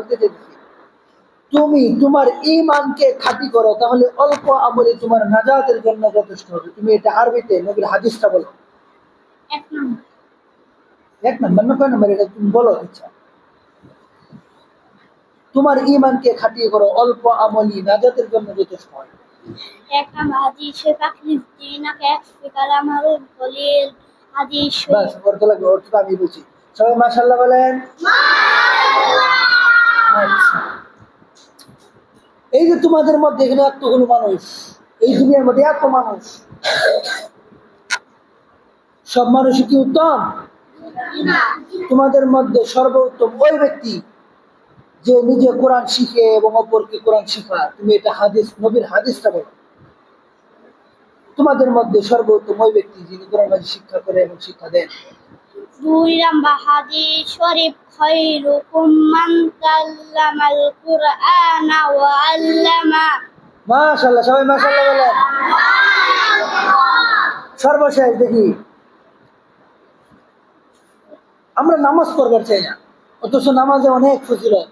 বলতে চাইছি তুমি তোমার ইমানকে খাঁটি করো তাহলে অল্প আমলে তোমার নাজাতের জন্য যথেষ্ট হবে। তুমি এটা আরবিতে নবীর হাদিসটা বলো। এক নম্বর। নম্বর না কয় নম্বর এটা তুমি বলো ইচ্ছা তোমার ইমানকে খাটিয়ে করো অল্প আমলি নাজাতের জন্য যথেষ্ট হয় এক নম্বর হাদিস ফাকরিস দিনাকে একফিকার আমারুল কলিল হাদিস বাস অর্থ লাগবে অর্থ আমি বলছি সবাই মাশাল্লাহ বলেন। আচ্ছা এই যে তোমাদের মধ্যে এখানে এতগুলো মানুষ, এই দুনিয়ার মধ্যে এত মানুষ। সব মানুষই কি উত্তম? তোমাদের মধ্যে সর্বোত্তম ওই ব্যক্তি যে নিজে কোরআন শিখে এবং অপরকে কোরআন শিখায় তুমি এটা হাদিস, নবীর হাদিসটা বলো। তোমাদের মধ্যে সর্বোত্তম ওই ব্যক্তি যিনি কোরআন শিক্ষা করে এবং শিক্ষা দেন। দুই নম্বর হাদিস শরীফ খায়রুকুম মান তাল্লামাল কুরআনা ওয়া আল্লামা মাশাল্লাহ সবাই মাশাল্লাহ বলেন। সর্বশেষ দেখি। আমরা নামাজ পড়বার চাই না অথচ নামাজে অনেক ফজিলত।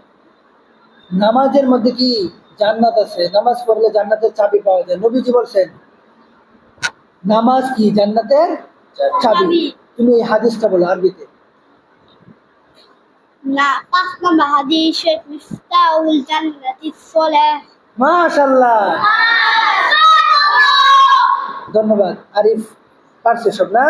নামাজের মধ্যে কি জান্নাত আছে? নামাজ পড়লে জান্নাতের চাবি পাওয়া যায়। নবীজি বলছেন নামাজ কি জান্নাতের চাবি। তুমি এই হাদিসটা বলো আরবিতে। পাঁচ নম্বর হাদিস শরীফ মিফতাহুল জান্নাতিস সালাহ মাশাল্লাহ ধন্যবাদ। আরিফ পারছে সব না?